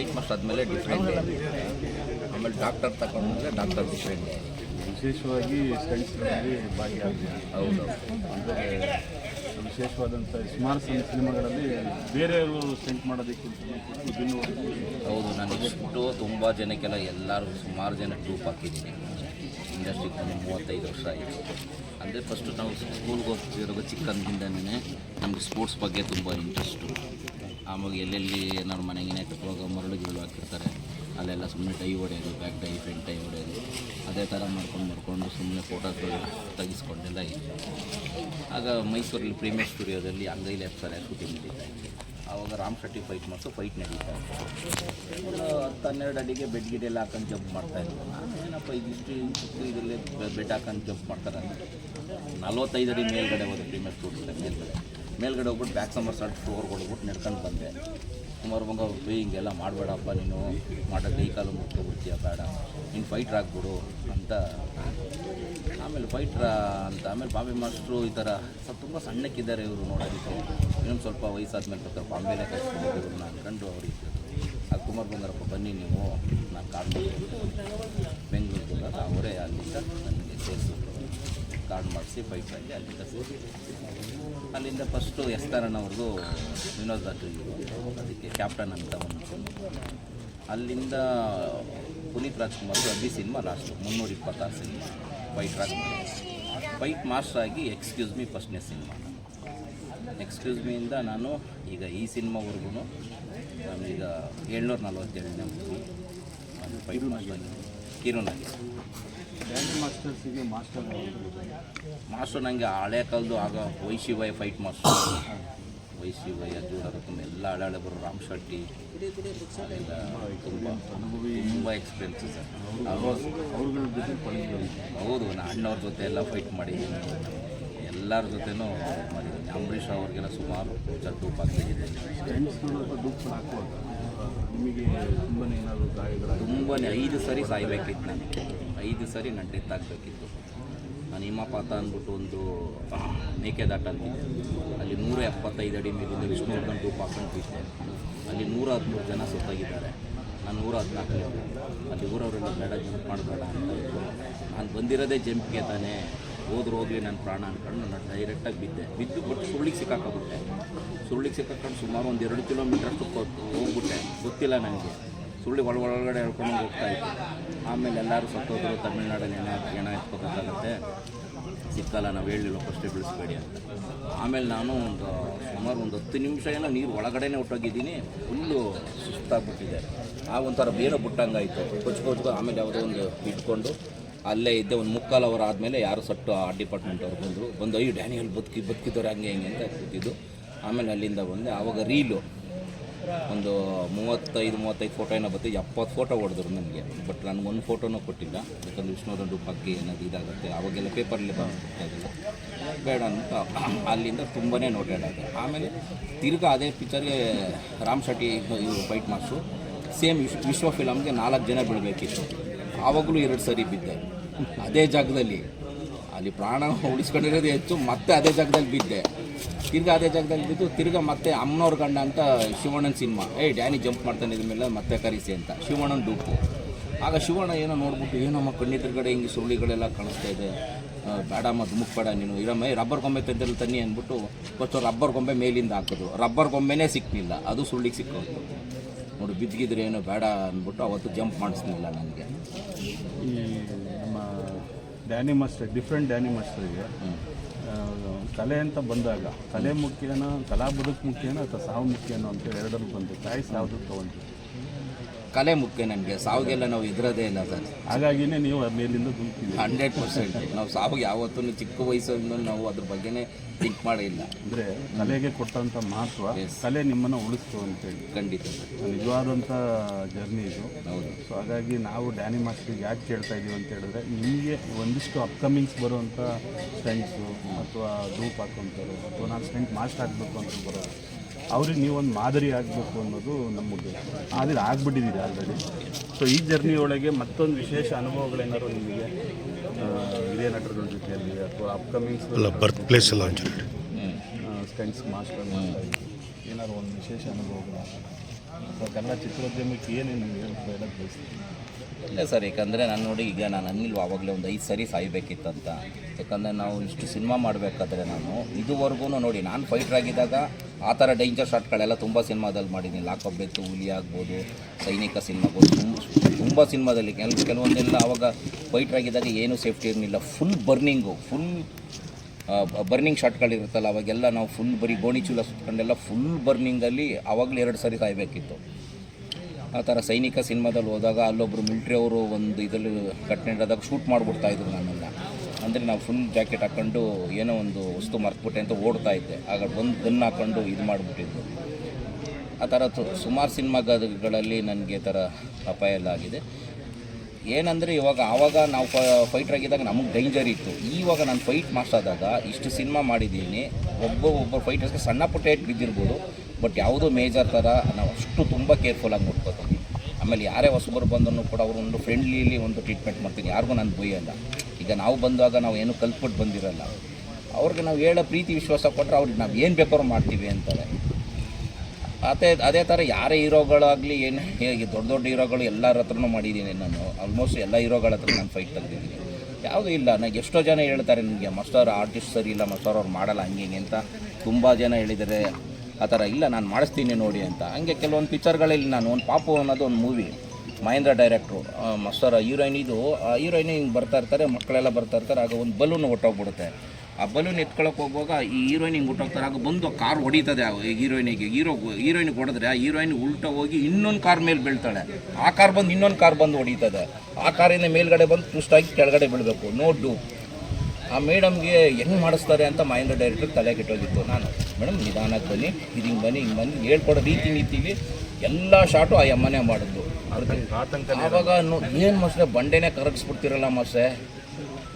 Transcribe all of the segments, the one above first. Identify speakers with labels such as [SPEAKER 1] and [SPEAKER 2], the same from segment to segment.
[SPEAKER 1] White master ಆದಮೇಲೆ different ಆಮೇಲೆ doctor ತಗೊಂಡ್ಮೇಲೆ ಡಾಕ್ಟರ್ ಡಿಫ್ರೆಂಟ್
[SPEAKER 2] ವಿಶೇಷವಾಗಿ ಸ್ಟಂಟ್ಸ್ಗಳಲ್ಲಿ ಭಾಗಿಯಾಗಿದೆ
[SPEAKER 1] ಹೌದು.
[SPEAKER 2] ಅಂದರೆ ವಿಶೇಷವಾದಂಥ ಸುಮಾರು ಸಿನಿಮಾಗಳಲ್ಲಿ ಬೇರೆಯವರು ಸ್ಟಂಟ್ ಮಾಡೋದಕ್ಕಿಂತ
[SPEAKER 1] ಹೌದು ನಾನು ಎಷ್ಟು ತುಂಬ ಜನಕ್ಕೆಲ್ಲ ಎಲ್ಲರೂ ಸುಮಾರು ಜನ ಟೂಪ್ ಹಾಕಿದ್ದೀನಿ. ಇಂಡಸ್ಟ್ರಿಗೆ ಬಂದು ಮೂವತ್ತೈದು ವರ್ಷ ಆಯಿತು. ಅಂದರೆ ಫಸ್ಟು ನಾವು ಸ್ಕೂಲ್ಗೆ ಹೋಗ್ತಿರೋ ಚಿಕ್ಕಂದಿಂದನೇ ನಮಗೆ ಸ್ಪೋರ್ಟ್ಸ್ ಬಗ್ಗೆ ತುಂಬ ಇಂಟ್ರೆಸ್ಟು ಆವಾಗ ಎಲ್ಲೆಲ್ಲಿ ಏನಾದ್ರು ಮನೆಗಿನೇ ಕಟ್ಟುವಾಗ ಮರಳು ಗಿರಳು ಹಾಕಿರ್ತಾರೆ, ಅಲ್ಲೆಲ್ಲ ಸುಮ್ಮನೆ ಟೈ ಹೊಡೆಯೋದು ಬ್ಯಾಕ್ ಟೈ, ಫ್ರಂಟ್ ಟೈ ಹೊಡೆಯೋದು. ಅದೇ ಥರ ಮಾಡ್ಕೊಂಡು ಮಾಡ್ಕೊಂಡು ಸುಮ್ಮನೆ ಫೋಟೋ ತೆಗಿಸ್ಕೊಂಡೆಲ್ಲ ಆಗ ಮೈಸೂರಲ್ಲಿ ಪ್ರೀಮಿಯರ್ ಸ್ಟುಡಿಯೋದಲ್ಲಿ ಅಂಗೈಲಿ ಹಾಕ್ತಾರೆ ಶೂಟಿಂಗ್ ನಡೀತಾ ಆವಾಗ ರಾಮ್ ಶೆಟ್ಟಿ ಫೈಟ್ ಮಾಡಿಸು ಫೈಟ್ ನಡೀತಾ ಒಂದು ಹತ್ತು ಹನ್ನೆರಡು ಅಡಿಗೆ ಬೆಡ್ ಗಿಡ್ ಎಲ್ಲ ಹಾಕೊಂಡು ಜಂಪ್ ಮಾಡ್ತಾ ನಾನು ಏನಪ್ಪ ಇದಿಷ್ಟು ಇಷ್ಟು ಇದರಲ್ಲಿ ಬೆಡ್ ಹಾಕೊಂಡು ಜಂಪ್ ಮಾಡ್ತಾರೆ ನಲ್ವತ್ತೈದು ಅಡಿ ಮೇಲ್ಗಡೆ ಹೋದ್ರೆ ಪ್ರೀಮಿಯರ್ ಸ್ಟುಡಿಯೋ ಮೇಲ್ಗಡೆ. ಮೇಲ್ಗಡೆ ಹೋಗ್ಬಿಟ್ಟು ಬ್ಯಾಕ್ ಸಮರ್ ಸಾಲ್ಟ್ ಫ್ಲೋರ್ಗೆ ಹೋಗ್ಬಿಟ್ಟು ನಡ್ಕೊಂಡು ಬಂದೆ. ಕುಮಾರ್ ಬಂಗ ಬಿ ಹಿಂಗೆಲ್ಲ ಮಾಡಬೇಡಪ್ಪ ನೀನು. ಮಾಡೋ ಕೈ ಕಾಲು ಮುಟ್ಕೊಬಿಡ್ತೀಯ ಬೇಡ. ನೀನು ಫೈಟ್ರ್ ಆಗ್ಬಿಡು ಅಂತ. ಆಮೇಲೆ ಫೈಟ್ರ ಅಂತ, ಆಮೇಲೆ ಬಾಂಬೆ ಮಾಸ್ಟ್ರು ಈ ಥರ ಸ್ವಲ್ಪ ತುಂಬ ಸಣ್ಣಕ್ಕಿದ್ದಾರೆ ಇವರು ನೋಡೋದಕ್ಕೆ. ಇನ್ನೊಂದು ಸ್ವಲ್ಪ ವಯಸ್ಸಾದ್ಮೇಲೆ ಬರ್ತಾರೆ. ಬಾಂಬೆಲೆ ಕಳ್ಸ್ಕೊಂಡು ನಾನು ಕಂಡು ಅವ್ರಿಗೆ. ಆ ಕುಮಾರ್ ಬಂಗಾರಪ್ಪ, ಬನ್ನಿ ನೀವು. ನಾನು ಕಾರ್ಡ್ ಬೆಂಗಳೂರಿಗೆ ಹೋದಾಗ ಅವರೇ ಅಲ್ಲಿಂದ ನನಗೆ ಸೇರಿಸಿದ್ರು. ಕಾರ್ಡ್ ಮಾಡಿಸಿ ಬೈಕ್ ಸಂಜೆ ಅಲ್ಲಿಂದ ಅಲ್ಲಿಂದ ಫಸ್ಟು ಎಸ್ ವಿನೋದ್ ರಾಜ್ರಿಗೆ ಅದಕ್ಕೆ ಕ್ಯಾಪ್ಟನ್ ಅಂತ ಒಂದು ಅಲ್ಲಿಂದ ಪುನೀತ್ ರಾಜ್ಕುಮಾರ್ದು ಅಬ್ಬಿ ಸಿನಿಮಾ ಲಾಸ್ಟು ಮುನ್ನೂರ ಇಪ್ಪತ್ತಾರು cinema fight Rajkumar fight master ಆಗಿ ಎಕ್ಸ್ಕ್ಯೂಸ್ ಮೀ ಫಸ್ಟ್ನೇ ಸಿನಿಮಾ ಎಕ್ಸ್ಕ್ಯೂಸ್ ಮೀಯಿಂದ ನಾನು ಈಗ ಈ ಸಿನಿಮಾವರೆಗೂ ಈಗ ಏಳ್ನೂರ ನಲ್ವತ್ತೇಳನೇ ಮೂವಿ ನಾನು ಮಾಸ್ಟರ್ ಕಿರುನಾಗಿ.
[SPEAKER 2] ಮಾಸ್ಟರ್ಸಿಗೆ ಮಾಸ್ಟರ್
[SPEAKER 1] ಮಾಸ್ಟರ್ ನನಗೆ ಹಳೆ ಕಾಲದ್ದು ಆಗ ವೈಶಿವಯ ಫೈಟ್ ಮಾಸ್ಟರ್ ವೈಶಿವಯ ಜೂಡರಕಂ ಎಲ್ಲ ಹಳೆ ಹಳೆ ಬರೋ ರಾಮ್ ಶೆಟ್ಟಿ ಅದೆಲ್ಲ ತುಂಬ ತುಂಬ ಎಕ್ಸ್ಪೀರಿಯನ್ಸು ಸರ್.
[SPEAKER 2] ಅವ್ರಗಳ ಜೊತೆ ಪಳಗಿದ್ರು
[SPEAKER 1] ಹೌದು ನಾನು ಅಣ್ಣವ್ರ ಜೊತೆ ಎಲ್ಲ ಫೈಟ್ ಮಾಡಿದ್ದೀನಿ ಎಲ್ಲರ ಜೊತೆನೂ ಮಾಡಿದ್ದೀನಿ ಅಂಬರೀಷ್ ಅವ್ರಿಗೆಲ್ಲ ಸುಮಾರು ಚಟ್ಟು ಹಾಕಿದ್ದೀನಿ
[SPEAKER 2] ನಿಮಗೆ ತುಂಬಾ ಏನಾದರೂ ಗಾಯಗಳಾಗಿ
[SPEAKER 1] ತುಂಬಾ ಐದು ಸರಿ ಸಾಯ್ಬೇಕಿತ್ತು ನನಗೆ ಐದು ಸರಿ ನಾನು ಡೆತ್ ಆಗಬೇಕಿತ್ತು. ನಾನು ಹಿಮಪಾತ ಅಂದ್ಬಿಟ್ಟು ಒಂದು ಮೇಕೆದಾಟ ಅಂತಿದ್ದೆ. ಅಲ್ಲಿ ನೂರ ಎಪ್ಪತ್ತೈದು ಅಡಿ ಮೇಲಿಂದ ವಿಷ್ಣುವರ್ಧನ್ ರೂಪ ಹಾಕೊಂಡು ಬಿದ್ದೆ ಅಲ್ಲಿ ನೂರ ಹದಿಮೂರು ಜನ ಸುತ್ತಾಗಿದ್ದಾರೆ. ನಾನು ನೂರ ಹದಿನಾಲ್ಕು ಅಲ್ಲಿ ಊರವರೆಲ್ಲ ಬೇಡ, ಜಂಪ್ ಮಾಡಬೇಡ ಅಂತ ನಾನು ಬಂದಿರೋದೇ ಜಂಪ್ಗೆ ತಾನೇ. ಹೋದ್ರೆ, ಹೋದ್ವಿ, ನನ್ನ ಪ್ರಾಣ ಅಂದ್ಕೊಂಡು ನಾನು ಡೈರೆಕ್ಟಾಗಿ ಬಿದ್ದೆ. ಬಿದ್ದು ಬಟ್ ಸುಳ್ಳಿಗೆ ಸಿಕ್ಕಾಕೊಂಡ್ಬಿಟ್ಟೆ ಸುಳ್ಳಿಗೆ ಸಿಕ್ಕಾಕೊಂಡು ಸುಮಾರು ಒಂದು ಎರಡು ಕಿಲೋಮೀಟ್ರ್ ಹೋಗ್ಬಿಟ್ಟೆ. ಗೊತ್ತಿಲ್ಲ ನನಗೆ. ಸುಳ್ಳಿ ಒಳ ಒಳಗಡೆ ಹೇಳ್ಕೊಂಡು ಹೋಗ್ತಾ ಇತ್ತು ಆಮೇಲೆ ಎಲ್ಲರೂ ಸತ್ತೋದ್ರು, ತಮಿಳ್ನಾಡಲ್ಲಿ ಏನೇ ಏನ ಎತ್ಕೋಬೇಕಾಗತ್ತೆ. ಸಿಕ್ಕಲ್ಲ, ನಾವು ಹೇಳಿಲ್ಲ, ಫಸ್ಟೇ ಬಿಡಿಸ್ಬೇಡಿ ಅಂತ. ಆಮೇಲೆ ನಾನು ಒಂದು ಸುಮಾರು ಒಂದು ಹತ್ತು ನಿಮಿಷ ಏನೋ ನೀರು ಒಳಗಡೆನೇ ಹೊಟ್ಟೋಗಿದ್ದೀನಿ ಫುಲ್ಲು ಸುಸ್ತಾಗ್ಬಿಟ್ಟಿದೆ. ಆ ಒಂಥರ ಬೇರೆ ಬುಟ್ಟಂಗಾಯಿತು. ಕೊಚ್ಚು ಕೊಚ್ಕೊ ಆಮೇಲೆ ಯಾವುದೋ ಒಂದು ಇಟ್ಕೊಂಡು ಅಲ್ಲೇ ಇದ್ದೆ. ಒಂದು ಮುಕ್ಕಾಲು ಅವರ್ ಆದಮೇಲೆ ಯಾರು ಸಟ್ಟು ಆ ಡಿಪಾರ್ಟ್ಮೆಂಟ್ ಅವ್ರು ಬಂದರು. ಬಂದು, ಅಯ್ಯೋ, ಡ್ಯಾನಿಯಲ್ ಬದುಕಿ, ಬದುಕಿದವ್ರು ಹಂಗೆ ಹಿಂಗೆ ಅಂತ ಕೂತಿದ್ದು. ಆಮೇಲೆ ಅಲ್ಲಿಂದ ಬಂದೆ. ಆವಾಗ ರೀಲು. ಒಂದು ಮೂವತ್ತೈದು ಮೂವತ್ತೈದು ಫೋಟೋ ಏನೋ ಬತ್ತು ಎಪ್ಪತ್ತು ಫೋಟೋ ಹೊಡೆದ್ರು ನನಗೆ ಬಟ್ ನನಗೆ ಒಂದು ಫೋಟೋನೂ ಕೊಟ್ಟಿಲ್ಲ. ಯಾಕಂದ್ರೆ ವಿಷ್ಣುವರ್ಧನ್ ಬಗ್ಗೆ ಏನಾದ್ರು ಇದಾಗುತ್ತೆ, ಅವಾಗೆಲ್ಲ ಪೇಪರಲ್ಲಿ ಬರ್ತಿಲ್ಲ ಬೇಡ ಅಂತ ಅಲ್ಲಿಂದ ತುಂಬಾ ನೋಟೆಡ್ ಆಗಿದೆ. ಆಮೇಲೆ ತಿರ್ಗಾ ಅದೇ ಪಿಕ್ಚರ್ಗೆ ರಾಮ್ ಶೆಟ್ಟಿ ಇವರು ಫೈಟ್ ಮಾಸ್ಟ್ರು ಸೇಮ್ ವಿಶ್ವ ವಿಶ್ವ ಫಿಲಮ್ಗೆ ನಾಲ್ಕು ಜನ ಬೀಳಬೇಕಿತ್ತು. ಆವಾಗಲೂ ಎರಡು ಸರಿ ಬಿದ್ದೆ. ಅದೇ ಜಾಗದಲ್ಲಿ. ಅಲ್ಲಿ ಪ್ರಾಣ ಉಳಿಸ್ಕೊಂಡಿರೋದು ಹೆಚ್ಚು, ಮತ್ತೆ ಅದೇ ಜಾಗದಲ್ಲಿ ಬಿದ್ದೆ. ತಿರ್ಗಾ ಅದೇ ಜಾಗದಲ್ಲಿ ಬಿದ್ದು ತಿರ್ಗಾ ಮತ್ತೆ ಅಮ್ಮನವ್ರ ಗಂಡ ಅಂತ ಶಿವಣ್ಣನ ಸಿನಿಮಾ. ಏಯ್ ಡ್ಯಾನಿ ಜಂಪ್ ಮಾಡ್ತಾನೆ ಇದ್ರ ಮೇಲೆ ಮತ್ತೆ ಕರೀಸಿ ಅಂತ. ಶಿವಣ್ಣನ ಡೂಪು. ಆಗ ಶಿವಣ್ಣ ಏನೋ ನೋಡ್ಬಿಟ್ಟು ಏನಮ್ಮ ಕಣ್ಣಿದ್ರಗಡೆ ಹಿಂಗೆ ಸುಳ್ಳಿಗಳೆಲ್ಲ ಕಾಣಿಸ್ತಾ ಇದೆ. ಬೇಡ ಬೇಡಮ್ಮ ಧುಮುಕ್ ಬೇಡ ನೀನು. ಇರಮ್ಮ ರಬ್ಬರ್ ಗೊಂಬೆ ತಂದಿರಲ್ಲ ತನ್ನಿ ಅಂದ್ಬಿಟ್ಟು ಫಸ್ಟ್ ರಬ್ಬರ್ ಗೊಂಬೆ ಮೇಲಿಂದ ಹಾಕಿದ್ರು. ರಬ್ಬರ್ ಗೊಂಬೆನೇ ಸಿಕ್ಕಲಿಲ್ಲ ಅದು ಸುಳ್ಳಿಗೆ ಸಿಕ್ಕೋದು ನೋಡಿ ಬಿದ್ದಿದ್ರೆ ಏನೋ ಬೇಡ ಅಂದ್ಬಿಟ್ಟು ಅವತ್ತು ಜಂಪ್ ಮಾಡಿಸ್ಲಿಲ್ಲ ನನಗೆ.
[SPEAKER 2] ಈ ನಮ್ಮ ಡ್ಯಾನಿ ಮಾಸ್ಟರ್ ಡಿಫ್ರೆಂಟ್ ಡ್ಯಾನಿ ಮಾಸ್ಟರ್ಗೆ ಕಲೆ ಅಂತ ಬಂದಾಗ ಕಲೆ ಮುಖ್ಯನ ಕಲಾ ಬದುಕು ಮುಖ್ಯನ ಅಥವಾ ಸಾವು ಮುಖ್ಯನೋ ಅಂತ ಎರಡರಲ್ಲಿ ಬಂದು ಚಾಯ್ಸ್ ಯಾವುದು ತೊಗೊಂಡ್ರಿ?
[SPEAKER 1] ಕಲೆ ಮುಖ್ಯ ನನಗೆ ಸಾವಿಗೆಲ್ಲ ನಾವು ಎದುರೋದೇ ಇಲ್ಲ ಸರ್.
[SPEAKER 2] ಹಾಗಾಗಿನೇ ನೀವು ಮೇಲಿಂದ
[SPEAKER 1] ಹಂಡ್ರೆಡ್ ಪರ್ಸೆಂಟ್. ನಾವು ಸಾವಿಗೆ ಯಾವತ್ತೂ ಚಿಕ್ಕ ವಯಸ್ಸಿಂದ ನಾವು ಅದ್ರ ಬಗ್ಗೆನೇ ಥಿಂಕ್ ಮಾಡಿಲ್ಲ.
[SPEAKER 2] ಅಂದರೆ ಕಲೆಗೆ ಕೊಟ್ಟಂಥ ಮಹತ್ವ ಕಲೆ ನಿಮ್ಮನ್ನು ಉಳಿಸ್ತು ಅಂತೇಳಿ
[SPEAKER 1] ಖಂಡಿತ
[SPEAKER 2] ನಿಜವಾದಂಥ ಜರ್ನಿ ಇದು.
[SPEAKER 1] ಹೌದು.
[SPEAKER 2] ಸೊ ಹಾಗಾಗಿ ನಾವು ಡ್ಯಾನಿ ಮಾಸ್ಟರ್ಗೆ ಯಾಕೆ ಕೇಳ್ತಾ ಇದ್ದೀವಿ ಅಂತ ಹೇಳಿದ್ರೆ ನಿಮಗೆ ಒಂದಿಷ್ಟು ಅಪ್ಕಮಿಂಗ್ಸ್ ಬರುವಂಥ ಸ್ಟೆಂಟ್ಸು ಅಥವಾ ಗ್ರೂಪ್ ಹಾಕೊಂತಾರೆ ಅಥವಾ ನಾನು ಸ್ಟೆಂಟ್ ಮಾಸ್ಟ್ ಆಗಬೇಕು ಅಂತ ಬರೋದು. ಅವ್ರಿಗೆ ಒಂದು ಮಾದರಿ ಆಗಬೇಕು ಅನ್ನೋದು ನಮ್ಮ ಉದ್ದೇಶ ಆದರೆ ಆಗ್ಬಿಟ್ಟಿದ್ದೀರಿ ಆಲ್ರೆಡಿ ಸೊ ಈ ಜರ್ನಿ ಒಳಗೆ ಮತ್ತೊಂದು ವಿಶೇಷ ಅನುಭವಗಳೇನಾದ್ರು ನಿಮಗೆ ಹಿರಿಯ ನಟರುಗಳ ಜೊತೆಯಲ್ಲಿ ಅಥವಾ ಅಪ್ಕಮಿಂಗ್ಸ್
[SPEAKER 3] ಬರ್ತ್ ಪ್ಲೇಸ್ ಎಲ್ಲ.
[SPEAKER 2] ಸ್ಟೆಂಟ್ಸ್ ಮಾಸ್ಟರ್ ಏನಾದ್ರು ಒಂದು ವಿಶೇಷ ಅನುಭವಗಳು? ಸೊ ಕನ್ನಡ ಚಿತ್ರೋದ್ಯಮಕ್ಕೆ ಏನೇನು ನೀವು ಹೇಳಕ್ಕೆ ಬಯಸ್ತೀರಿ?
[SPEAKER 1] ಇಲ್ಲ ಸರ್ ಯಾಕಂದರೆ ನಾನು ನೋಡಿ ಈಗ ನಾನು ಅನ್ನಿಲ್ವ ಆವಾಗಲೇ ಒಂದು ಐದು ಸರಿ ಸಾಯ್ಬೇಕಿತ್ತಂತ. ಯಾಕಂದರೆ ನಾವು ಇಷ್ಟು ಸಿನಿಮಾ ಮಾಡಬೇಕಾದ್ರೆ ನಾನು ಇದುವರೆಗೂ ನೋಡಿ ನಾನು ಫೈಟ್ರ್ ಆಗಿದ್ದಾಗ ಆ ಥರ ಡೇಂಜರ್ ಶಾಟ್ಗಳೆಲ್ಲ ತುಂಬ ಸಿನಿಮಾದಲ್ಲಿ ಮಾಡಿದ್ದೀನಿ. ಲಾಕಪ್ ಬೆತ್ತು ಹುಲಿ ಆಗ್ಬೋದು, ಸೈನಿಕ ಸಿನಿಮಾಗಳು ತುಂಬ ತುಂಬ ಸಿನಿಮಾದಲ್ಲಿ ಕೆಲ, ಕೆಲವೊಂದೆಲ್ಲ ಆವಾಗ ಆಗಿದ್ದಾಗ ಏನೂ ಸೇಫ್ಟಿ ಇರಲಿಲ್ಲ. ಫುಲ್ ಬರ್ನಿಂಗು ಫುಲ್ ಬರ್ನಿಂಗ್ ಶಾಟ್ಗಳಿರುತ್ತಲ್ಲ ಅವಾಗೆಲ್ಲ ನಾವು ಫುಲ್ ಬರೀ ಗೋಣಿ ಚೀಲ ಸುತ್ಕೊಂಡೆಲ್ಲ ಫುಲ್ ಬರ್ನಿಂಗಲ್ಲಿ ಆವಾಗಲೇ ಎರಡು ಸರಿ ಕಾಯಬೇಕಿತ್ತು ಆ ಥರ ಸೈನಿಕ ಸಿನಿಮಾದಲ್ಲಿ ಹೋದಾಗ ಅಲ್ಲೊಬ್ಬರು ಮಿಲ್ಟ್ರಿ ಅವರು ಒಂದು ಇದರಲ್ಲಿ ಘಟನೆ ನಡೆದಾಗ ಶೂಟ್ ಮಾಡಿಬಿಡ್ತಾಯಿದ್ರು ನಾನು ಅಂದರೆ ನಾವು ಫುಲ್ ಜಾಕೆಟ್ ಹಾಕ್ಕೊಂಡು ಏನೋ ಒಂದು ವಸ್ತು ಮರ್ತ್ಬಿಟ್ಟೆ ಅಂತ ಓಡ್ತಾ ಇದ್ದೆ. ಆಗ ಒಂದು ಗನ್ ಹಾಕ್ಕೊಂಡು ಇದು ಮಾಡಿಬಿಟ್ಟಿದ್ದು. ಆ ಥರ ಸುಮಾರು ಸಿನಿಮಾಗಳಲ್ಲಿ ನನಗೆ ಥರ ಅಪಾಯ ಎಲ್ಲ ಆಗಿದೆ. ಏನಂದರೆ ಇವಾಗ, ಆವಾಗ ನಾವು ಫೈಟ್ರ್ ಆಗಿದ್ದಾಗ ನಮಗೆ ಡೇಂಜರ್ ಇತ್ತು. ಈವಾಗ ನಾನು ಫೈಟ್ ಮಾಸ್ಟಾದಾಗ ಇಷ್ಟು ಸಿನಿಮಾ ಮಾಡಿದ್ದೀನಿ. ಒಬ್ಬ ಒಬ್ಬ ಫೈಟರ್ಸ್ಗೆ ಸಣ್ಣ ಪುಟ್ಟ ಏಟ್ ಬಿದ್ದಿರ್ಬೋದು. ಬಟ್ ಯಾವುದೋ ಮೇಜರ್ ಥರ ನಾವು ಅಷ್ಟು ತುಂಬ ಕೇರ್ಫುಲ್ಲಾಗಿ ನೋಡ್ಕೋತೀನಿ ಆಮೇಲೆ ಯಾರೇ ಹೊಸಬರು ಬಂದರೂ ಕೂಡ ಅವರು ಒಂದು ಫ್ರೆಂಡ್ಲಿಲಿ ಒಂದು ಟ್ರೀಟ್ಮೆಂಟ್ ಮಾಡ್ತೀನಿ. ಯಾರಿಗೂ ನಾನು ಬೈಯಲ್ಲ. ಈಗ ನಾವು ಬಂದಾಗ ನಾವು ಏನು ಕಲ್ತ್ಬಿಟ್ಟು ಬಂದಿರಲ್ಲ. ಅವ್ರಿಗೆ ನಾವು ಹೇಳೋ ಪ್ರೀತಿ ವಿಶ್ವಾಸ ಕೊಟ್ಟರೆ ಅವ್ರಿಗೆ ನಾವು ಏನು ಬೇಕಾದ್ರೂ ಮಾಡ್ತೀವಿ ಅಂತಾರೆ. ಅದೇ ಅದೇ ಥರ ಯಾರೇ ಹೀರೋಗಳಾಗಲಿ ಏನು ಹೇಗೆ ದೊಡ್ಡ ದೊಡ್ಡ ಹೀರೋಗಳು ಎಲ್ಲರ ಹತ್ರನೂ ಮಾಡಿದ್ದೀನಿ ನಾನು. ಆಲ್ಮೋಸ್ಟ್ ಎಲ್ಲ ಹೀರೋಗಳ ಹತ್ರ ನಾನು ಫೈಟ್ ತೆಗೆದಿದ್ದೀನಿ ಯಾವುದೂ ಇಲ್ಲ. ನನಗೆ ಎಷ್ಟೋ ಜನ ಹೇಳ್ತಾರೆ ನನಗೆ ಮಸ್ಟರ್ ಆರ್ಟಿಸ್ಟ್ ಸರಿ ಇಲ್ಲ ಮಸ್ಟರ್ ಅವ್ರು ಮಾಡಲ್ಲ ಹಂಗೆ ಹಿಂಗೆ ಅಂತ. ತುಂಬ ಜನ ಹೇಳಿದ್ದಾರೆ ಆ ಥರ ಇಲ್ಲ, ನಾನು ಮಾಡಿಸ್ತೀನಿ ನೋಡಿ ಅಂತ. ಹಂಗೆ ಕೆಲವೊಂದು ಪಿಕ್ಚರ್ಗಳಲ್ಲಿ ನಾನು, ಒಂದು ಪಾಪು ಅನ್ನೋದು ಒಂದು movie Mahendra director sir heroine ಇದು, ಆ ಹೀರೋಯಿನ್ ಹಿಂಗೆ ಬರ್ತಾ ಇರ್ತಾರೆ, ಮಕ್ಕಳೆಲ್ಲ ಬರ್ತಾ ಇರ್ತಾರೆ, ಆಗ ಒಂದು ಬಲೂನ್ ಹೊಟ್ಟೋಗ್ಬಿಡುತ್ತೆ ಆ ಬಲೂನ್ ಎತ್ಕೊಳ್ಳೋಕೆ ಹೋಗುವಾಗ ಈ ಹೀರೋಯಿನ್ ಹಿಂಗೆ ಹುಟ್ಟೋಗ್ತಾರೆ ಆಗ ಬಂದು ಕಾರ್ ಹೊಡಿತದೆ ಹೀರೋಯಿನಿಗೆ ಹೀರೋ ಹೀರೋಯಿನ್ಗೆ ಹೊಡೆದ್ರೆ ಆ ಹೀರೋಯಿನ್ ಉಲ್ಟ ಹೋಗಿ ಇನ್ನೊಂದು ಕಾರ್ ಮೇಲೆ ಬೀಳ್ತಾಳೆ. ಆ ಕಾರ್ ಬಂದು ಇನ್ನೊಂದು ಕಾರ್ ಬಂದು ಹೊಡಿತದೆ. ಆ ಕಾರಿಂದ ಮೇಲ್ಗಡೆ ಬಂದು ಟ್ವಿಸ್ಟ್ ಆಗಿ ಕೆಳಗಡೆ ಬೀಳಬೇಕು. ನೋ ಡೂ ಆ ಮೇಡಮ್ಗೆ ಹೆಂಗೆ ಮಾಡಿಸ್ತಾರೆ ಅಂತ ಮಹೇಂದ್ರ ಡೈರೆಕ್ಟರ್ ತಲೆ ಕೆಟ್ಟೋಗಿತ್ತು. ನಾನು ಮೇಡಮ್ ನಿಧಾನಕ್ಕೆ ಬನ್ನಿ ಇದು ಹಿಂಗೆ ಬನ್ನಿ ಹಿಂಗೆ ಬನ್ನಿ ಹೇಳ್ಕೊಡೋ ರೀತಿ ನೀತಿಲಿ ಎಲ್ಲ ಶಾಟು ಆ ಅಮ್ಮನೇ
[SPEAKER 2] ಆತಂಕ
[SPEAKER 1] ಆವಾಗ ಏನು ಮಸ್ತೆ ಬಂಡೆನೇ ಕರಗಿಸ್ಬಿಡ್ತಿರಲ್ಲ ಮಸ್ತೆ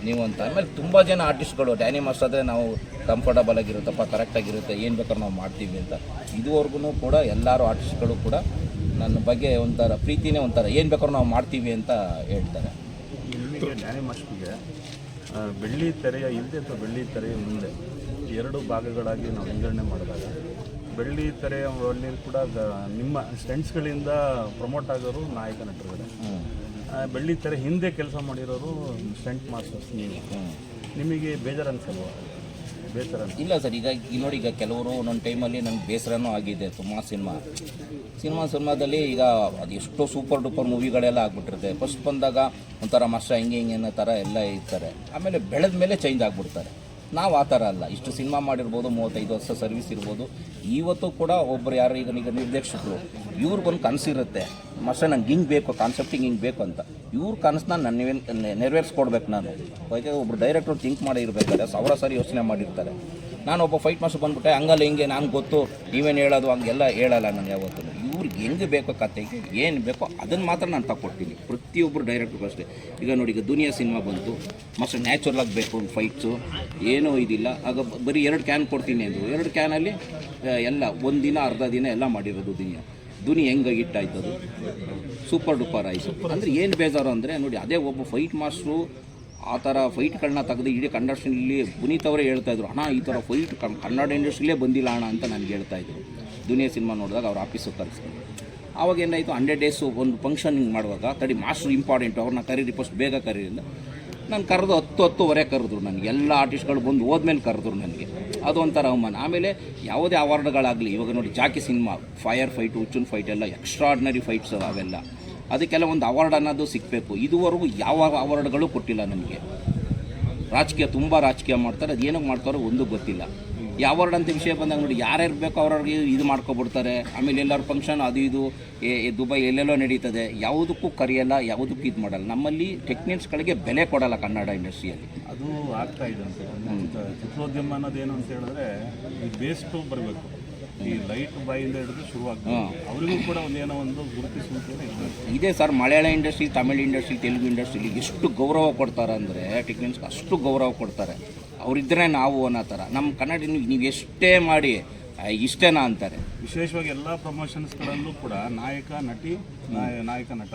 [SPEAKER 1] ನೀವು ಅಂತ. ಆಮೇಲೆ ತುಂಬ ಜನ ಆರ್ಟಿಸ್ಟ್ಗಳು ಡ್ಯಾನಿ ಮಾಸ್ ಆದರೆ ನಾವು ಕಂಫರ್ಟಬಲ್ ಆಗಿರುತ್ತಪ್ಪ ಕರೆಕ್ಟಾಗಿರುತ್ತೆ ಏನು ಬೇಕಾದ್ರೆ ನಾವು ಮಾಡ್ತೀವಿ ಅಂತ. ಇದುವರೆಗೂ ಕೂಡ ಎಲ್ಲರೂ ಆರ್ಟಿಸ್ಟ್ಗಳು ಕೂಡ ನನ್ನ ಬಗ್ಗೆ ಒಂಥರ ಪ್ರೀತಿನೇ ಒಂಥರ ಏನು ಬೇಕಾದ್ರೂ ನಾವು ಮಾಡ್ತೀವಿ ಅಂತ ಹೇಳ್ತಾರೆ.
[SPEAKER 2] ಬೆಳ್ಳಿ ತೆರೆಯ ಹಿಂದೆ ಅಥವಾ ಬೆಳ್ಳಿ ತೆರೆಯ ಮುಂದೆ ಎರಡು ಭಾಗಗಳಾಗಿ ನಾವು ವಿಂಗಡಣೆ ಮಾಡಿದಾಗ ಬೆಳ್ಳಿ ತೆರೆಯ ಅಲ್ಲಿ ಕೂಡ ನಿಮ್ಮ ಸ್ಟೆಂಟ್ಸ್ಗಳಿಂದ ಪ್ರಮೋಟ್ ಆಗೋರು ನಾಯಕ ನಟರುಗಳೇ. ಬೆಳ್ಳಿ ತೆರೆ ಹಿಂದೆ ಕೆಲಸ ಮಾಡಿರೋರು ಸ್ಟೆಂಟ್ ಮಾಸ್ಟರ್ಸ್ ನೀವು. ನಿಮಗೆ ಬೇಜಾರು ಅನ್ಸಲ್ವಾ? ಬೇಸರ.
[SPEAKER 1] ಇಲ್ಲ ಸರ್, ಈಗ ಈಗ ನೋಡಿ ಈಗ ಕೆಲವರು ಒಂದೊಂದು ಟೈಮಲ್ಲಿ ನನಗೆ ಬೇಸರನೂ ಆಗಿದೆ ತುಂಬ ಸಿನಿಮಾ. ಸಿನಿಮಾ ಸಿನಿಮಾದಲ್ಲಿ ಈಗ ಅದು ಎಷ್ಟೋ ಸೂಪರ್ ಡೂಪರ್ ಮೂವಿಗಳೆಲ್ಲ ಆಗ್ಬಿಟ್ಟಿರುತ್ತೆ. ಫಸ್ಟ್ ಬಂದಾಗ ಒಂಥರ ಮಸ್ಟ್ ಹಿಂಗೆ ಹಿಂಗೆ ಅನ್ನೋ ಥರ ಎಲ್ಲ ಇರ್ತಾರೆ. ಆಮೇಲೆ ಬೆಳೆದ ಮೇಲೆ ಚೇಂಜ್ ಆಗಿಬಿಡ್ತಾರೆ. ನಾವು ಆ ಥರ ಅಲ್ಲ. ಇಷ್ಟು ಸಿನಿಮಾ ಮಾಡಿರ್ಬೋದು, ಮೂವತ್ತೈದು ವರ್ಷ ಸರ್ವಿಸ್ ಇರ್ಬೋದು. ಇವತ್ತು ಕೂಡ ಒಬ್ಬರು ಯಾರು ಈಗ ಈಗ ನಿರ್ದೇಶಕರು ಇವ್ರಿಗೊಂದು ಕನಸಿರುತ್ತೆ. ಮಸ್ಟ್ ನಂಗೆ ಹಿಂಗೆ ಬೇಕು ಕಾನ್ಸೆಪ್ಟಿಂಗ್ ಹಿಂಗೆ ಬೇಕು ಅಂತ. ಇವ್ರ ಕನಸನ್ನ ನನ್ನ ನೆರವೇರಿಸ್ಕೊಡ್ಬೇಕು ನಾನು. ಯಾಕೆ ಒಬ್ರು ಡೈರೆಕ್ಟ್ರು ಥಿಂಕ್ ಮಾಡಿ ಇರಬೇಕಾದ್ರೆ ಸಾವಿರ ಸಾರಿ ಯೋಚನೆ ಮಾಡಿರ್ತಾರೆ. ನಾನು ಒಬ್ಬ ಫೈಟ್ ಮಾಸ್ಟರ್ ಬಂದ್ಬಿಟ್ಟೆ, ಹಂಗಲ್ಲ ಹಿಂಗೆ ನಾನು ಗೊತ್ತು, ನೀವೇನು ಹೇಳೋದು ಹಂಗೆಲ್ಲ ಹೇಳಲ್ಲ ನಾನು ಯಾವತ್ತೂ ಇವ್ರಿಗೆ ಹೆಂಗೆ ಬೇಕೋ ಕತೆಗೆ ಏನು ಬೇಕೋ ಅದನ್ನು ಮಾತ್ರ ನಾನು ತಗೊಡ್ತೀನಿ ಪ್ರತಿಯೊಬ್ಬರು ಡೈರೆಕ್ಟ್ರಿಗೂ ಅಷ್ಟೇ. ಈಗ ನೋಡಿ, ಈಗ ದುನಿಯಾ ಸಿನಿಮಾ ಬಂತು. ಮಸ್ತ್ ನ್ಯಾಚುರಲ್ ಆಗಿ ಬೇಕು ಫೈಟ್ಸು ಏನೂ ಇದಿಲ್ಲ. ಆಗ ಬರೀ ಎರಡು ಕ್ಯಾನ್ ಕೊಡ್ತೀನಿ ಅಂದರು. ಎರಡು ಕ್ಯಾನಲ್ಲಿ ಎಲ್ಲ ಒಂದು ದಿನ, ಅರ್ಧ ದಿನ ಎಲ್ಲ ಮಾಡಿರೋದು ದುನಿಯಾ. ದುನಿ ಹೆಂಗೆ ಹಿಟ್ಟಾಯ್ತು ಅದು ಸೂಪರ್ ಡೂಪರ್ ಆಯಿತು. ಅಂದರೆ ಏನು ಬೇಜಾರು ಅಂದರೆ, ನೋಡಿ, ಅದೇ ಒಬ್ಬ ಫೈಟ್ ಮಾಸ್ಟ್ರು ಆ ಥರ ಫೈಟ್ಗಳನ್ನ ತೆಗೆದು ಇಡೀ ಕನ್ನಡ ಇಂಡಸ್ಟ್ರಿಯಲ್ಲಿ ಪುನೀತ್ ಅವರೇ ಹೇಳ್ತಾಯಿದ್ರು ಅಣ್ಣ, ಈ ಥರ ಫೈಟ್ ಕನ್ನಡ ಇಂಡಸ್ಟ್ರಿಲೇ ಬಂದಿಲ್ಲ ಅಣ್ಣ ಅಂತ ನನಗೆ ಹೇಳ್ತಾ ಇದ್ರು. ದುನಿಯಾ ಸಿನಿಮಾ ನೋಡಿದಾಗ ಅವ್ರ ಆಫೀಸಿಗೆ ಕರೆಸ್ಕೊಂಡು ಆವಾಗ ಏನಾಯಿತು, ಹಂಡ್ರೆಡ್ ಡೇಸು ಒಂದು ಫಂಕ್ಷನಿಂಗ್ ಮಾಡುವಾಗ ತಡಿ ಮಾಸ್ಟ್ರು ಇಂಪಾರ್ಟೆಂಟು ಅವ್ರನ್ನ ಕರೀರಿ ಫಸ್ಟ್ ಬೇಗ ಕರೀರಿಂದ ನಾನು ಕರೆದು ಹತ್ತು, ಹತ್ತುವರೆ ಕರೆದ್ರು ನನಗೆ. ಎಲ್ಲ ಆರ್ಟಿಸ್ಟ್ಗಳು ಬಂದು ಹೋದ್ಮೇಲೆ ಕರೆದ್ರು ನನಗೆ. ಅದೊಂಥರ ಅವಮಾನ. ಆಮೇಲೆ ಯಾವುದೇ ಅವಾರ್ಡ್ಗಳಾಗಲಿ ಇವಾಗ ನೋಡಿ ಜಾಕಿ ಸಿನಿಮಾ ಫೈರ್ ಫೈಟು ಹುಚ್ಚುನ್ ಫೈಟ್ ಎಲ್ಲ ಎಕ್ಸ್ಟ್ರಾಡ್ನರಿ ಫೈಟ್ಸ್ ಅವೆಲ್ಲ. ಅದಕ್ಕೆಲ್ಲ ಒಂದು ಅವಾರ್ಡ್ ಅನ್ನೋದು ಸಿಗಬೇಕು. ಇದುವರೆಗೂ ಯಾವ ಅವಾರ್ಡ್ಗಳು ಕೊಟ್ಟಿಲ್ಲ ನನಗೆ. ರಾಜಕೀಯ, ತುಂಬ ರಾಜಕೀಯ ಮಾಡ್ತಾರೆ. ಅದು ಏನಕ್ಕೆ ಮಾಡ್ತಾರೋ ಒಂದು ಗೊತ್ತಿಲ್ಲ. ಯಾವ ವರ್ಡ್ ಅಂತ ವಿಷಯ ಬಂದಾಗ ನೋಡಿ ಯಾರ್ಯಾರು ಬೇಕೋ ಅವ್ರವ್ರಿಗೆ ಇದು ಮಾಡ್ಕೊಬಿಡ್ತಾರೆ. ಆಮೇಲೆ ಎಲ್ಲರ ಫಂಕ್ಷನ್ ಅದು ಇದು ದುಬೈ ಎಲ್ಲೆಲ್ಲೋ ನಡೀತದೆ. ಯಾವುದಕ್ಕೂ ಕರೆಯಲ್ಲ ಯಾವುದಕ್ಕೂ ಇದು ಮಾಡಲ್ಲ. ನಮ್ಮಲ್ಲಿ ಟೆಕ್ನಿಕ್ಸ್ಗಳಿಗೆ ಬೆಲೆ ಕೊಡಲ್ಲ ಕನ್ನಡ ಇಂಡಸ್ಟ್ರಿಯಲ್ಲಿ
[SPEAKER 2] ಅದು ಆಗ್ತಾ ಇದೆ ಅಂತ ಚಿತ್ರ- ಚಿತ್ರೋದ್ಯಮ ಅನ್ನೋದೇನು ಅಂತ ಹೇಳಿದ್ರೆ ಈ ಬೇಸ್ಟು ಬರಬೇಕು. ಈ ಲೈಟ್ ಬಾಯಿಂದ ಹಿಡಿದು ಶುರುವಾಗ್ತದೆ ಅವರಿಗೂ ಕೂಡ ಒಂದೇನೋ ಒಂದು ಗುರುತಿಸುವಿಕೆ ಇದೆ
[SPEAKER 1] ಇದೇ sir Malayalam industry Tamil industry Telugu ಇಂಡಸ್ಟ್ರಿಲಿ ಎಷ್ಟು ಗೌರವ ಕೊಡ್ತಾರೆ ಅಂದರೆ ಟೆಕ್ನಿಕ್ಸ್ಗೆ ಅಷ್ಟು ಗೌರವ ಕೊಡ್ತಾರೆ. ಅವರಿದ್ದರೆ ನಾವು ಅನ್ನೋ ಥರ. ನಮ್ಮ ಕನ್ನಡ ನೀವು ಎಷ್ಟೇ ಮಾಡಿ ಇಷ್ಟೇನಾ ಅಂತಾರೆ.
[SPEAKER 2] ವಿಶೇಷವಾಗಿ ಎಲ್ಲ ಪ್ರಮೋಷನ್ಸ್ಗಳಲ್ಲೂ ಕೂಡ ನಾಯಕ ನಟಿ ನಾಯ- ನಾಯಕ ನಟ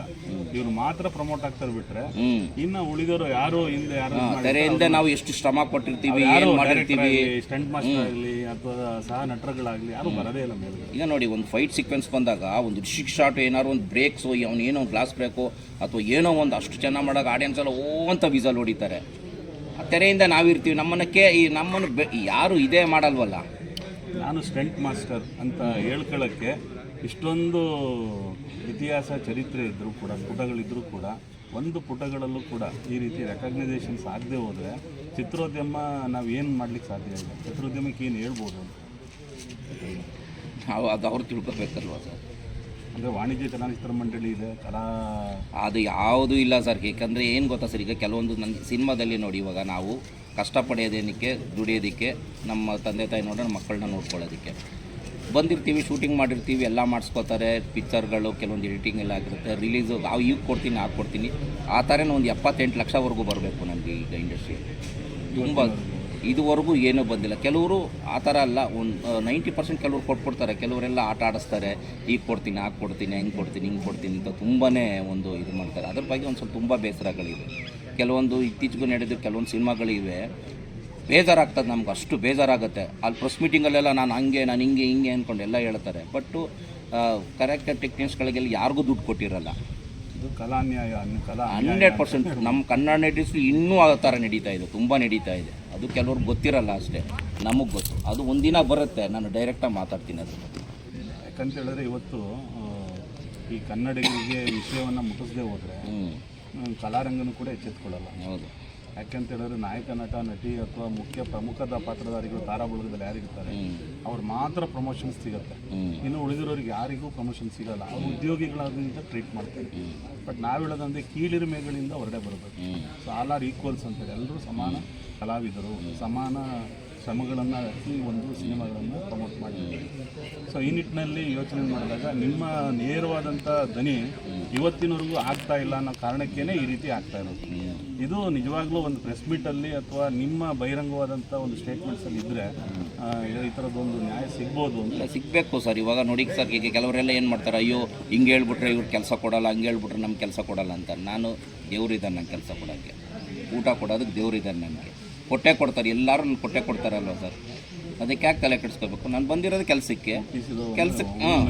[SPEAKER 2] ಇವ್ರು ಮಾತ್ರ ಪ್ರಮೋಟ್ ಆಗ್ತಾರೆ ಬಿಟ್ರೆ ಇನ್ನು ಉಳಿದವರು ಯಾರು ಹಿಂದೆ ಯಾರು
[SPEAKER 1] ತೆರೆಯಿಂದ ನಾವು ಎಷ್ಟು ಶ್ರಮ ಪಟ್ಟಿರ್ತೀವಿ ಏನು ಮಾಡಿರ್ತೀವಿ.
[SPEAKER 2] ಸ್ಟಂಟ್ ಮಾಸ್ಟರ್ ಆಗಲಿ ಅಥವಾ ಸಹ ನಟರುಗಳಾಗಲಿ ಯಾರು ಬರದೇ ಇಲ್ಲ ಮೇಲೆ
[SPEAKER 1] ಈಗ ನೋಡಿ ಒಂದು ಫೈಟ್ ಸೀಕ್ವೆನ್ಸ್ ಬಂದಾಗ ಒಂದು ಶಿಕ್ ಶಾಟ್ ಏನಾದ್ರು ಒಂದು ಬ್ರೇಕ್ಸು ಅವ್ನು ಏನೋ ಗ್ಲಾಸ್ ಬ್ರೇಕು ಅಥವಾ ಏನೋ ಒಂದು ಅಷ್ಟು ಚೆನ್ನಾಗಿ ಮಾಡಾಗ ಆಡಿಯನ್ಸ್ ಎಲ್ಲ ಓ ಅಂತ ವಿಸಲ್ ಹೊಡಿತಾರೆ. ತೆರೆಯಿಂದ ನಾವಿರ್ತೀವಿ. ನಮ್ಮನ್ನು ಕೇ ಈ ನಮ್ಮನ್ನು ಬೆ ಯಾರು ಇದೇ ಮಾಡಲ್ವಲ್ಲ?
[SPEAKER 2] ನಾನು ಸ್ಟಂಟ್ ಮಾಸ್ಟರ್ ಅಂತ ಹೇಳ್ಕೊಳ್ಳೋಕ್ಕೆ ಇಷ್ಟೊಂದು ಇತಿಹಾಸ ಚರಿತ್ರೆ ಇದ್ದರೂ ಕೂಡ ಪುಟಗಳಿದ್ದರೂ ಕೂಡ ಒಂದು ಪುಟಗಳಲ್ಲೂ ಕೂಡ ಈ ರೀತಿ ರೆಕಗ್ನೈಸೇಷನ್ಸ್ ಆಗದೆ ಹೋದರೆ ಚಿತ್ರೋದ್ಯಮ ನಾವು ಏನು ಮಾಡ್ಲಿಕ್ಕೆ ಸಾಧ್ಯ ಇಲ್ಲ. ಚಿತ್ರೋದ್ಯಮಕ್ಕೆ ಏನು ಹೇಳ್ಬೋದು ಅಂತ.
[SPEAKER 1] ನಾವು ಅದು ಅವ್ರು ತಿಳ್ಕೊಬೇಕಲ್ವ ಸರ್?
[SPEAKER 2] ಅಂದರೆ ವಾಣಿಜ್ಯ ಚಲನಚಿತ್ರ ಮಂಡಳಿ ಇದೆ ಕಲಾ
[SPEAKER 1] ಅದು ಯಾವುದೂ ಇಲ್ಲ ಸರ್. ಏಕೆಂದರೆ ಏನು ಗೊತ್ತಾ ಸರ್ ಈಗ ಕೆಲವೊಂದು ನನ್ನ ಸಿನಿಮಾದಲ್ಲಿ ನೋಡಿ ಇವಾಗ ನಾವು ಕಷ್ಟಪಡೋದೇನಕ್ಕೆ ದುಡಿಯೋದಕ್ಕೆ ನಮ್ಮ ತಂದೆ ತಾಯಿ ನೋಡೋಣ ಮಕ್ಕಳನ್ನ ನೋಡ್ಕೊಳ್ಳೋದಕ್ಕೆ. ಬಂದಿರ್ತೀವಿ ಶೂಟಿಂಗ್ ಮಾಡಿರ್ತೀವಿ ಎಲ್ಲ ಮಾಡಿಸ್ಕೋತಾರೆ ಪಿಕ್ಚರ್ಗಳು ಕೆಲವೊಂದು ಎಡಿಟಿಂಗ್ ಎಲ್ಲ ಆಗಿರುತ್ತೆ ರಿಲೀಸು ಅವು ಈಗ ಕೊಡ್ತೀನಿ ಆಗ ಕೊಡ್ತೀನಿ. ಆ ಥರನೇ ಒಂದು ಎಪ್ಪತ್ತೆಂಟು ಲಕ್ಷವರೆಗೂ ಬರಬೇಕು ನನಗೆ ಈಗ ಇಂಡಸ್ಟ್ರಿ ತುಂಬ ಇದುವರೆಗೂ ಏನೂ ಬಂದಿಲ್ಲ. ಕೆಲವರು ಆ ಥರ ಅಲ್ಲ, ಒಂದು ನೈಂಟಿ ಪರ್ಸೆಂಟ್ ಕೆಲವ್ರು ಕೊಟ್ಬಿಡ್ತಾರೆ. ಕೆಲವರೆಲ್ಲ ಆಟ ಆಡಿಸ್ತಾರೆ. ಈಗ ಕೊಡ್ತೀನಿ ಹಾಗೆ ಕೊಡ್ತೀನಿ, ಹೆಂಗೆ ಕೊಡ್ತೀನಿ, ಹಿಂಗೆ ಕೊಡ್ತೀನಿ ಅಂತ ತುಂಬಾ ಒಂದು ಇದು ಮಾಡ್ತಾರೆ. ಅದ್ರ ಬಗ್ಗೆ ಒಂದು ಸ್ವಲ್ಪ ತುಂಬ ಬೇಸರಗಳಿವೆ. ಕೆಲವೊಂದು ಇತ್ತೀಚೆಗೂ ನಡೆದು ಕೆಲವೊಂದು ಸಿನಿಮಾಗಳಿವೆ. ಬೇಜಾರಾಗ್ತದೆ ನಮ್ಗೆ, ಅಷ್ಟು ಬೇಜಾರಾಗುತ್ತೆ. ಅಲ್ಲಿ ಪ್ರೆಸ್ ಮೀಟಿಂಗಲ್ಲೆಲ್ಲ ನಾನು ಹಂಗೆ, ನಾನು ಹಿಂಗೆ ಹಿಂಗೆ ಅಂದ್ಕೊಂಡು ಎಲ್ಲ ಹೇಳ್ತಾರೆ. ಬಟ್ಟು ಕರೆಕ್ಟ್ ಟೆಕ್ನಿಕ್ಸ್ಗಳಿಗೆಲ್ಲ ಯಾರಿಗೂ ದುಡ್ಡು ಕೊಟ್ಟಿರಲ್ಲ. Hundred percent. ನಮ್ಮ ಕನ್ನಡ ನಟಿಸ್ರು ಇನ್ನೂ ಆ ಥರ ನಡೀತಾ ಇದೆ ತುಂಬ ನಡೀತಾ ಇದೆ. ಅದು ಕೆಲವ್ರಿಗೆ ಗೊತ್ತಿರಲ್ಲ ಅಷ್ಟೇ ನಮಗೆ ಗೊತ್ತು. ಅದು ಒಂದಿನ ಬರುತ್ತೆ ನಾನು ಡೈರೆಕ್ಟಾಗಿ ಮಾತಾಡ್ತೀನಿ ಅದ್ರ ಬಗ್ಗೆ.
[SPEAKER 2] ಯಾಕಂತ ಹೇಳಿದ್ರೆ ಇವತ್ತು ಈ ಕನ್ನಡಿಗರಿಗೆ ವಿಷಯವನ್ನು ಮುಟ್ಟಿಸದೆ ಹೋದರೆ ಕಲಾರಂಗನೂ ಕೂಡ ಎಚ್ಚೆತ್ಕೊಳ್ಳಲ್ಲ.
[SPEAKER 1] ಹೌದು.
[SPEAKER 2] ಯಾಕಂತ ಹೇಳಿದ್ರೆ ನಾಯಕ ನಟ ನಟಿ ಅಥವಾ ಮುಖ್ಯ ಪ್ರಮುಖದ ಪಾತ್ರಧಾರಿಗಳು ತಾರಾಬಳಗದಲ್ಲಿ ಯಾರಿರ್ತಾರೆ
[SPEAKER 1] ಹ್ಞೂ
[SPEAKER 2] ಅವ್ರು ಮಾತ್ರ ಪ್ರಮೋಷನ್ ಸಿಗುತ್ತೆ. ಇನ್ನು ಉಳಿದಿರೋರಿಗೆ ಯಾರಿಗೂ ಪ್ರಮೋಷನ್ ಸಿಗಲ್ಲ. ಅವ್ರು ಉದ್ಯೋಗಿಗಳಾದ್ರಿಂದ ಟ್ರೀಟ್ ಮಾಡ್ತಾರೆ. ಬಟ್ ನಾವು ಹೇಳೋದಂದ್ರೆ ಕೀಳಿರಿಮೆಗಳಿಂದ ಹೊರಡೆ ಬರಬೇಕು. ಸೊ ಆಲ್ ಆರ್ ಈಕ್ವಲ್ಸ್ ಅಂತೇಳಿ. ಎಲ್ಲರೂ ಸಮಾನ ಕಲಾವಿದರು ಸಮಾನ ಶ್ರಮಗಳನ್ನು ಹಾಕಿ ಒಂದು ಸಿನಿಮಾಗಳನ್ನು ಪ್ರಮೋಟ್ ಮಾಡಿದ್ದೀವಿ. ಸೊ ಈ ನಿಟ್ಟಿನಲ್ಲಿ ಯೋಚನೆ ಮಾಡಿದಾಗ ನಿಮ್ಮ ನೇರವಾದಂಥ ದನಿ ಇವತ್ತಿನವರೆಗೂ ಆಗ್ತಾ ಇಲ್ಲ ಅನ್ನೋ ಕಾರಣಕ್ಕೇ ಈ ರೀತಿ ಆಗ್ತಾ ಇರೋದು. ಇದು ನಿಜವಾಗ್ಲೂ ಒಂದು ಪ್ರೆಸ್ ಮೀಟಲ್ಲಿ ಅಥವಾ ನಿಮ್ಮ ಬಹಿರಂಗವಾದಂಥ ಒಂದು ಸ್ಟೇಟ್ಮೆಂಟ್ಸಲ್ಲಿ ಇದ್ದರೆ ಈ ಥರದ್ದೊಂದು ನ್ಯಾಯ ಸಿಗ್ಬೋದು ಅಂತ.
[SPEAKER 1] ಸಿಗಬೇಕು ಸರ್. ಇವಾಗ ನೋಡಿ ಸರ್, ಈಗ ಕೆಲವರೆಲ್ಲ ಏನು ಮಾಡ್ತಾರೆ, ಅಯ್ಯೋ, ಹಿಂಗೆ ಹೇಳ್ಬಿಟ್ರೆ ಇವ್ರು ಕೆಲಸ ಕೊಡಲ್ಲ, ಹಂಗೆ ಹೇಳ್ಬಿಟ್ರೆ ನಮ್ಗೆ ಕೆಲಸ ಕೊಡಲ್ಲ ಅಂತ. ನಾನು ದೇವ್ರಿದ್ದಾನೆ ನಂಗೆ ಕೆಲಸ ಕೊಡೋಕ್ಕೆ. ಊಟ ಕೊಡೋದಕ್ಕೆ ದೇವ್ರಿದ್ದಾನೆ ನನಗೆ ಕೊಟ್ಟೆ ಕೊಡ್ತಾರೆ ಎಲ್ಲರೂ ನನ್ನ ಕೊಟ್ಟೆ ಕೊಡ್ತಾರಲ್ವ ಸರ್? ಅದಕ್ಕೆ ಯಾಕೆ ತಲೆ ಕೆಡಿಸ್ಕೋಬೇಕು ನಾನು ಬಂದಿರೋದು ಕೆಲಸಕ್ಕೆ.
[SPEAKER 2] ಕೆಲಸಕ್ಕೆ
[SPEAKER 1] ಕೆಲ್ಸಕ್ಕೆ ಹಾಂ.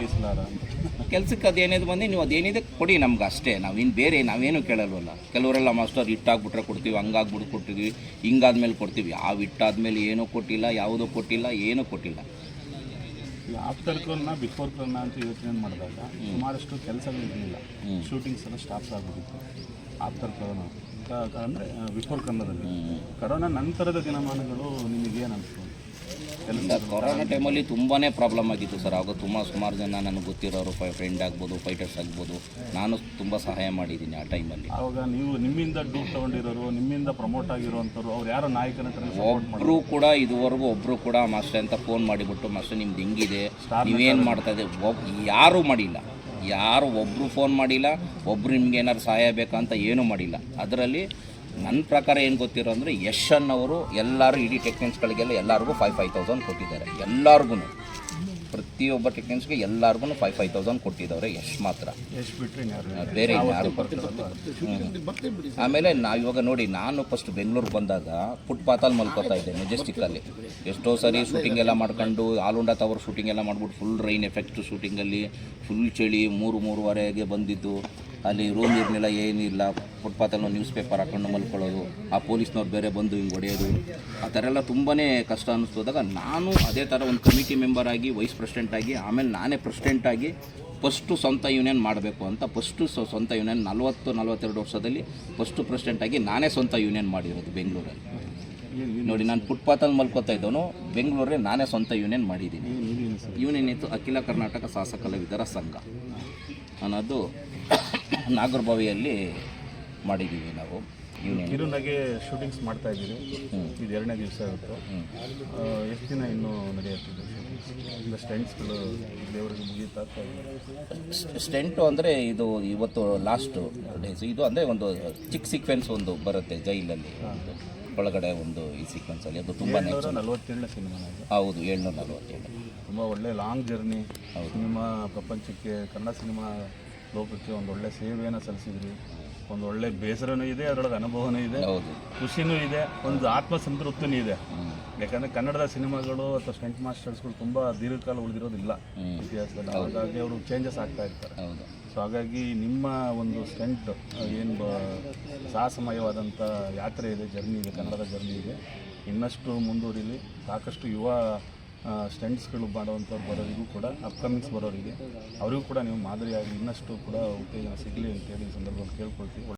[SPEAKER 1] ಕೆಲ್ಸಕ್ಕೆ ಅದೇನಿದೆ ಬಂದು ನೀವು ಅದೇನಿದೆ ಕೊಡಿ ನಮ್ಗೆ ಅಷ್ಟೇ. ನಾವೇನು ಬೇರೆ ನಾವೇನು ಕೇಳಲ್ವಲ್ಲ. ಕೆಲವರೆಲ್ಲ ಮಾಸ್ಟರ್ ಹಿಟ್ಟಾಗ್ಬಿಟ್ರೆ ಕೊಡ್ತೀವಿ ಹಂಗಾಗ್ಬಿಟ್ಟು ಕೊಡ್ತೀವಿ ಹಿಂಗಾದ್ಮೇಲೆ ಕೊಡ್ತೀವಿ. ಯಾವ ಹಿಟ್ಟಾದ್ಮೇಲೆ ಏನೂ ಕೊಟ್ಟಿಲ್ಲ ಯಾವುದೂ ಕೊಟ್ಟಿಲ್ಲ ಏನೂ ಕೊಟ್ಟಿಲ್ಲ.
[SPEAKER 2] ಆಫ್ಟರ್ ಕರ್ನ ಬಿಫೋರ್ ಕರ್ನ ಅಂತ ಯೋಚನೆ ಮಾಡಿದಾಗ ಸುಮಾರಷ್ಟು ಕೆಲಸಗಳು ಇರಲಿಲ್ಲ ಶೂಟಿಂಗ್ಸ್ ಎಲ್ಲ ಸ್ಟಾಪ್ಸ್ ಆಗಿಬಿಟ್ಟಿತ್ತು. ಆಫ್ಟರ್ ಕರೋನಾ ಅಂದರೆ ಬಿಫೋರ್ ಕನ್ನಡದಲ್ಲಿ. ಕರೋನಾ ನಂತರದ ದಿನಮಾನಗಳು ನಿಮಗೇನು ಅನಿಸ್ತು ಸರ್
[SPEAKER 1] ಕೊರೋನಾ ಟೈಮಲ್ಲಿ ತುಂಬಾ ಪ್ರಾಬ್ಲಮ್ ಆಗಿತ್ತು ಸರ್. ಆಗ ತುಂಬ ಸುಮಾರು ಜನ ನನಗೆ ಗೊತ್ತಿರೋರು ಫೈ ಫ್ರೆಂಡ್ ಆಗ್ಬೋದು ಫೈಟರ್ಸ್ ಆಗ್ಬೋದು. ನಾನು ತುಂಬ ಸಹಾಯ ಮಾಡಿದ್ದೀನಿ ಆ ಟೈಮಲ್ಲಿ.
[SPEAKER 2] ಆವಾಗ ನೀವು ನಿಮ್ಮಿಂದ ಡೂಪ್ ತಗೊಂಡಿರೋರು ನಿಮ್ಮಿಂದ ಪ್ರಮೋಟ್ ಆಗಿರುವಂಥವ್ರು ಅವ್ರು ಯಾರೋ ನಾಯಕನ
[SPEAKER 1] ಒಬ್ಬರು ಕೂಡ ಇದುವರೆಗೂ ಒಬ್ಬರು ಕೂಡ ಮಾಸ್ಟರ್ ಅಂತ ಫೋನ್ ಮಾಡಿಬಿಟ್ಟು ಮಾಸ್ಟರ್ ನಿಮ್ದು ಹೆಂಗಿದೆ ನೀವೇನು ಮಾಡ್ತಾ ಇದೆ ಯಾರೂ ಮಾಡಿಲ್ಲ. ಯಾರು ಒಬ್ಬರು ಫೋನ್ ಮಾಡಿಲ್ಲ ಒಬ್ಬರು ನಿಮ್ಗೆ ಏನಾದ್ರು ಸಹಾಯ ಬೇಕಂತ ಏನೂ ಮಾಡಿಲ್ಲ. ಅದರಲ್ಲಿ ನನ್ನ ಪ್ರಕಾರ ಏನು ಗೊತ್ತಿರೋ ಅಂದರೆ ಯಶನ್ ಅವರು ಎಲ್ಲರೂ ಇಡೀ ಟೆಕ್ನಿಕ್ಸ್ಗಳಿಗೆಲ್ಲ ಎಲ್ಲರಿಗೂ ಫೈವ್ ಫೈವ್ ತೌಸಂಡ್ ಕೊಟ್ಟಿದ್ದಾರೆ. ಎಲ್ಲರಿಗೂ ಪ್ರತಿಯೊಬ್ಬ ಟೆಕ್ನಿಷಿಯನ್ಸ್ಗೆ ಎಲ್ಲರಿಗೂ ಫೈವ್ ಫೈವ್ ತೌಸಂಡ್ ಮಾತ್ರ.
[SPEAKER 2] ಎಷ್ಟು ಯಾರು
[SPEAKER 1] ಬೇರೆ ಯಾರು ಆಮೇಲೆ ನಾವು ಇವಾಗ ನೋಡಿ ನಾನು ಫಸ್ಟ್ ಬೆಂಗಳೂರು ಬಂದಾಗ ಫುಟ್ಪಾತಲ್ಲಿ ಮಲ್ಕೋತಾ ಇದ್ದೆ ಮೆಜೆಸ್ಟಿಕ್ಕಲ್ಲಿ ಎಷ್ಟೋ ಸರಿ ಶೂಟಿಂಗ್ ಎಲ್ಲ ಮಾಡ್ಕೊಂಡು ಆಲುಂಡ ತವರು ಶೂಟಿಂಗ್ ಎಲ್ಲ ಮಾಡ್ಬಿಟ್ಟು ಫುಲ್ ರೈನ್ ಎಫೆಕ್ಟ್ ಶೂಟಿಂಗಲ್ಲಿ ಫುಲ್ ಚಳಿ ಮೂರು ಮೂರುವರೆಗೆ ಬಂದಿದ್ದು. ಅಲ್ಲಿ ರೂಮ್ ಇರಲಿಲ್ಲ ಏನಿಲ್ಲ. ಫುಟ್ಪಾತಲ್ಲಿ ನ್ಯೂಸ್ ಪೇಪರ್ ಹಾಕೊಂಡು ಮಲ್ಕೊಳ್ಳೋದು. ಆ ಪೊಲೀಸ್ನವ್ರು ಬೇರೆ ಬಂದು ಹಿಂಗೆ ಹೊಡೆಯೋದು. ಆ ಥರ ಎಲ್ಲ ತುಂಬಾ ಕಷ್ಟ ಅನ್ನಿಸ್ತೋದಾಗ ನಾನು ಅದೇ ಥರ ಒಂದು ಕಮಿಟಿ ಮೆಂಬರ್ ಆಗಿ ವೈಸ್ ಪ್ರೆಸಿಡೆಂಟ್ ಆಗಿ ಆಮೇಲೆ ನಾನೇ ಪ್ರೆಸಿಡೆಂಟ್ ಆಗಿ ಫಸ್ಟು ಸ್ವಂತ ಯೂನಿಯನ್ ಮಾಡಬೇಕು ಅಂತ ಫಸ್ಟು ಸ್ವಂತ ಯೂನಿಯನ್ ನಲ್ವತ್ತು ನಲ್ವತ್ತೆರಡು ವರ್ಷದಲ್ಲಿ ಫಸ್ಟು ಪ್ರೆಸಿಡೆಂಟ್ ಆಗಿ ನಾನೇ ಸ್ವಂತ ಯೂನಿಯನ್ ಮಾಡಿರೋದು ಬೆಂಗಳೂರಲ್ಲಿ. ನೋಡಿ ನಾನು ಫುಟ್ಪಾತಲ್ಲಿ ಮಲ್ಕೋತಾ ಇದ್ದವನು ಬೆಂಗಳೂರಲ್ಲಿ ನಾನೇ ಸ್ವಂತ ಯೂನಿಯನ್ ಮಾಡಿದ್ದೀನಿ. ಯೂನಿಯನ್ ಇತ್ತು ಅಖಿಲ ಕರ್ನಾಟಕ ಶಾಸಕ ಕಲಾವಿದರ ಸಂಘ. ಅನ್ನೋದು ನಾಗರಬಾವಿಯಲ್ಲಿ ಮಾಡಿದ್ದೀವಿ ನಾವು.
[SPEAKER 2] ಕಿರುನಗೆ ಶೂಟಿಂಗ್ಸ್ ಮಾಡ್ತಾ ಇದ್ದೀರಿ ಇದು ಎರಡನೇ ದಿವಸ ಆಗುತ್ತೆ. ಎಷ್ಟು ದಿನ ಇನ್ನೂ ನಡೆಯುತ್ತಿದೆ ಇಲ್ಲ ಸ್ಟೆಂಟ್ಸ್ಗಳು ದೇವರಿಗೆ ಮುಗಿಯುತ್ತಾ
[SPEAKER 1] ಸ್ಟೆಂಟು ಅಂದರೆ ಇದು ಇವತ್ತು ಲಾಸ್ಟ್ ಡೇಸ್ ಇದು ಅಂದರೆ ಒಂದು ಚಿಕ್ಕ ಸೀಕ್ವೆನ್ಸ್ ಒಂದು ಬರುತ್ತೆ ಜೈಲಲ್ಲಿ. ಒಳಗಡೆ ಒಂದು ಈ ಸೀಕ್ವೆನ್ಸಲ್ಲಿ ಅದು ತುಂಬ
[SPEAKER 2] ನಲವತ್ತೇಳನೇ ಸಿನಿಮಾ
[SPEAKER 1] ಹೌದು ಏಳ್ನೂರ ನಲವತ್ತೇಳು.
[SPEAKER 2] ತುಂಬ ಒಳ್ಳೆ ಲಾಂಗ್ ಜರ್ನಿ ಸಿನಿಮಾ ಪ್ರಪಂಚಕ್ಕೆ ಕನ್ನಡ ಸಿನಿಮಾ ಲೋಕಕ್ಕೆ ಒಂದು ಒಳ್ಳೆ ಸೇವೆಯನ್ನು ಸಲ್ಲಿಸಿದ್ರಿ. ಒಂದು ಒಳ್ಳೆ ಬೇಸರನೂ ಇದೆ ಅದರೊಳಗೆ ಅನುಭವನೂ ಇದೆ ಖುಷಿನೂ ಇದೆ ಒಂದು ಆತ್ಮಸಂತೃಪ್ತಿನೂ ಇದೆ. ಯಾಕಂದರೆ ಕನ್ನಡದ ಸಿನಿಮಾಗಳು ಅಥವಾ ಸ್ಟೆಂಟ್ ಮಾಸ್ಟರ್ಸ್ಗಳು ತುಂಬ ದೀರ್ಘಕಾಲ ಉಳಿದಿರೋದಿಲ್ಲ ಇತಿಹಾಸದಲ್ಲಿ. ಹಾಗಾಗಿ ಅವರು ಚೇಂಜಸ್ ಆಗ್ತಾ ಇರ್ತಾರೆ. ಸೊ ಹಾಗಾಗಿ ನಿಮ್ಮ ಒಂದು ಸ್ಟೆಂಟ್ ಏನು ಸಾಹಸಮಯವಾದಂಥ ಯಾತ್ರೆ ಇದೆ ಜರ್ನಿ ಇದೆ ಕನ್ನಡದ ಜರ್ನಿ ಇದೆ. ಇನ್ನಷ್ಟು ಮುಂದುವರಿಲಿ. ಸಾಕಷ್ಟು ಯುವ ಸ್ಟೆಂಟ್ಸ್ಗಳು ಮಾಡುವಂಥವ್ರು ಬರೋರಿಗೂ ಕೂಡ ಅಪ್ಕಮಿಂಗ್ಸ್ ಬರೋರಿಗೆ, ಅವರಿಗೂ ಕೂಡ ನೀವು ಮಾದರಿಯಾಗಿ ಇನ್ನಷ್ಟು ಕೂಡ ಉತ್ತೇಜನ ಸಿಗಲಿ ಅಂತೇಳಿ ಈ ಸಂದರ್ಭದಲ್ಲಿ ಕೇಳ್ಕೊಳ್ತೀವಿ.